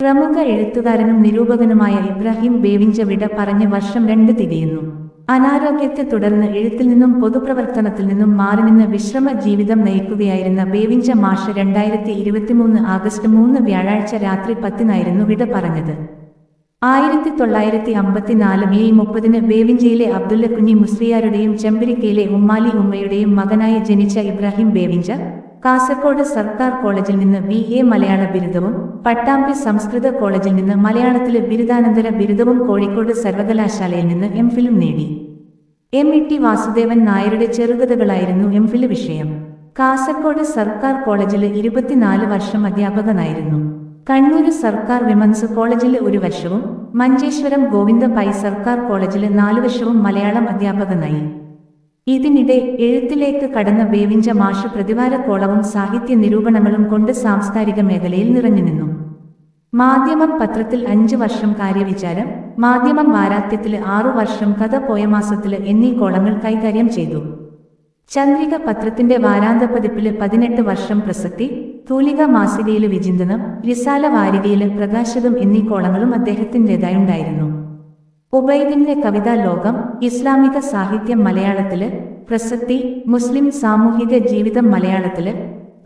പ്രമുഖ എഴുത്തുകാരനും നിരൂപകനുമായ ഇബ്രാഹിം ബേവിഞ്ച വിട പറഞ്ഞ് വർഷം രണ്ട് തിരിയുന്നു അനാരോഗ്യത്തെ തുടർന്ന് എഴുത്തിൽ നിന്നും പൊതുപ്രവർത്തനത്തിൽ നിന്നും മാറി നിന്ന് വിശ്രമ ജീവിതം നയിക്കുകയായിരുന്ന ബേവിഞ്ച മാഷ രണ്ടായിരത്തി ഇരുപത്തിമൂന്ന് ആഗസ്റ്റ് മൂന്ന് വ്യാഴാഴ്ച രാത്രി പത്തിനായിരുന്നു വിട പറഞ്ഞത്. ആയിരത്തി തൊള്ളായിരത്തി അമ്പത്തിനാല് മെയ് മുപ്പതിന് ബേവിഞ്ചയിലെ അബ്ദുല്ല കുഞ്ഞി മുസ്ലിയാരുടെയും ചെമ്പരിക്കയിലെ ഉമ്മാലി ഉമ്മയുടെയും മകനായി ജനിച്ച ഇബ്രാഹിം ബേവിഞ്ച കാസർഗോഡ് സർക്കാർ കോളേജിൽ നിന്ന് ബി എ മലയാള ബിരുദവും പട്ടാമ്പി സംസ്കൃത കോളേജിൽ നിന്ന് മലയാളത്തിലെ ബിരുദാനന്തര ബിരുദവും കോഴിക്കോട് സർവകലാശാലയിൽ നിന്ന് എം ഫിലും നേടി. എം ഇ ടി വാസുദേവൻ നായരുടെ ചെറുകഥകളായിരുന്നു എം ഫിൽ വിഷയം. കാസർകോട് സർക്കാർ കോളേജിൽ ഇരുപത്തിനാല് വർഷം അധ്യാപകനായിരുന്നു. കണ്ണൂർ സർക്കാർ വിമൻസ് കോളേജിൽ ഒരു വർഷവും മഞ്ചേശ്വരം ഗോവിന്ദ പൈ സർക്കാർ കോളേജിൽ നാലു വർഷവും മലയാളം അധ്യാപകനായി. ഇതിനിടെ എഴുത്തിലേക്ക് കടന്ന വേവിഞ്ച മാഷ് പ്രതിവാരക്കോളവും സാഹിത്യ നിരൂപണങ്ങളും കൊണ്ട് സാംസ്കാരിക മേഖലയിൽ നിറഞ്ഞുനിന്നു മാധ്യമം പത്രത്തിൽ അഞ്ചു വർഷം കാര്യവിചാരം മാധ്യമം വാരാത്യത്തിൽ ആറു വർഷം കഥ പോയമാസത്തിൽ എന്നീ കോളങ്ങൾ കൈകാര്യം ചെയ്തു. ചന്ദ്രിക പത്രത്തിന്റെ വാരാന്ത പതിപ്പിൽ പതിനെട്ട് വർഷം പ്രസക്തി തൂലിക മാസികയിൽ വിചിന്തനം റിസാല വാരികയിൽ പ്രകാശകം എന്നീ കോളങ്ങളും അദ്ദേഹത്തിന്റെതായുണ്ടായിരുന്നു ഉബൈദിന്റെ കവിതാ ലോകം ഇസ്ലാമിക സാഹിത്യം മലയാളത്തിൽ പ്രസക്തി മുസ്ലിം സാമൂഹിക ജീവിതം മലയാളത്തിൽ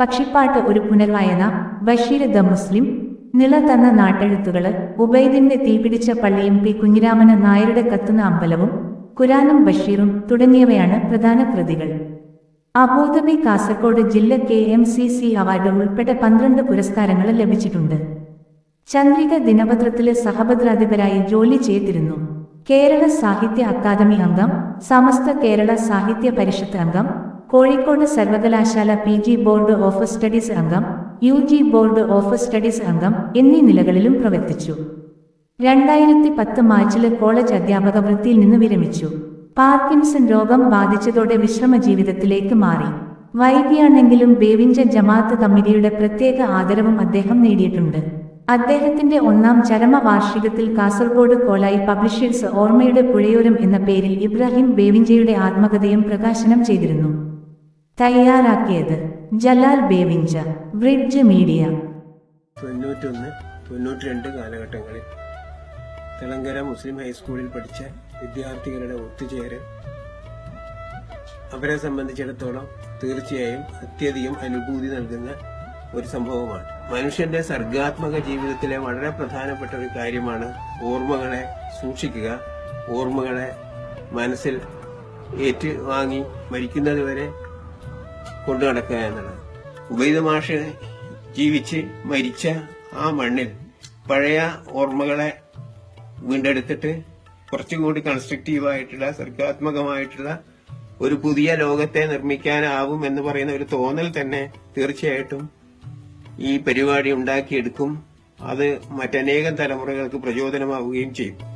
പക്ഷിപ്പാട്ട് ഒരു പുനർവായന ബഷീർ ദ മുസ്ലിം നിള തന്ന നാട്ടെഴുത്തുകൾ ഉബൈദിന്റെ തീപിടിച്ച പള്ളിയും പി കുഞ്ഞിരാമന് നായരുടെ കത്തുന്ന അമ്പലവും ഖുരാനും ബഷീറും തുടങ്ങിയവയാണ് പ്രധാന കൃതികൾ. അബൂദബി കാസർഗോഡ് ജില്ല K M C C award ഉൾപ്പെടെ പന്ത്രണ്ട് പുരസ്കാരങ്ങൾ ലഭിച്ചിട്ടുണ്ട്. ചന്ദ്രിക ദിനപത്രത്തിലെ സഹഭദ്രാധിപരായി ജോലി ചെയ്തിരുന്നു. കേരള സാഹിത്യ അക്കാദമി അംഗം സമസ്ത കേരള സാഹിത്യ പരിഷത്ത് അംഗം കോഴിക്കോട് സർവകലാശാല P G board of studies അംഗം U G board of studies അംഗം എന്നീ നിലകളിലും പ്രവർത്തിച്ചു. രണ്ടായിരത്തി പത്ത് മാർച്ചിൽ കോളേജ് അധ്യാപക വൃത്തിയിൽ നിന്ന് വിരമിച്ചു. പാർക്കിൻസൺ രോഗം ബാധിച്ചതോടെ വിശ്രമ ജീവിതത്തിലേക്ക് മാറി. വൈകിയാണെങ്കിലും ബേവിഞ്ച ജമാഅത്ത് കമ്മിറ്റിയുടെ പ്രത്യേക ആദരവും അദ്ദേഹം നേടിയിട്ടുണ്ട്. അദ്ദേഹത്തിന്റെ ഒന്നാം ചരമവാർഷികത്തിൽ കാസർഗോഡ് കോലായി പബ്ലിഷേഴ്സ് ഓർമ്മയുടെ പുഴയോരം എന്ന പേരിൽ ഇബ്രാഹിം ബേവിഞ്ചയുടെ ആത്മകഥയും പ്രകാശനം ചെയ്തിരുന്നു. തയ്യാറാക്കിയത് ജലാൽ ബേവിഞ്ച ബ്രിഡ്ജ് മീഡിയ. തൊണ്ണൂറ്റൊന്ന് തൊണ്ണൂറ്റി രണ്ട് കാലഘട്ടങ്ങളിൽ തെലങ്കര മുസ്ലിം ഹൈസ്കൂളിൽ പഠിച്ച വിദ്യാർത്ഥികളുടെ ഒത്തുചേരൽ അവരെ സംബന്ധിച്ചിടത്തോളം തീർച്ചയായും അത്യധികം അനുഭൂതി നൽകുന്ന ഒരു സംഭവമാണ്. മനുഷ്യന്റെ സർഗാത്മക ജീവിതത്തിലെ വളരെ പ്രധാനപ്പെട്ട ഒരു കാര്യമാണ് ഓർമ്മകളെ സൂക്ഷിക്കുക. ഓർമ്മകളെ മനസ്സിൽ ഏറ്റുവാങ്ങി മരിക്കുന്നത് വരെ കൊണ്ടു നടക്കുക എന്നുള്ളത് ഉബൈദ മാഷ് ജീവിച്ച് മരിച്ച ആ മണ്ണിൽ പഴയ ഓർമ്മകളെ വീണ്ടെടുത്തിട്ട് കുറച്ചുകൂടി കൺസ്ട്രക്റ്റീവായിട്ടുള്ള സർഗാത്മകമായിട്ടുള്ള ഒരു പുതിയ ലോകത്തെ നിർമ്മിക്കാനാവും എന്ന് പറയുന്ന ഒരു തോന്നൽ തന്നെ തീർച്ചയായിട്ടും ഈ പരിപാടി ഉണ്ടാക്കിയെടുക്കും. അത് മറ്റനേകം തലമുറകൾക്ക് പ്രചോദനമാവുകയും ചെയ്യും.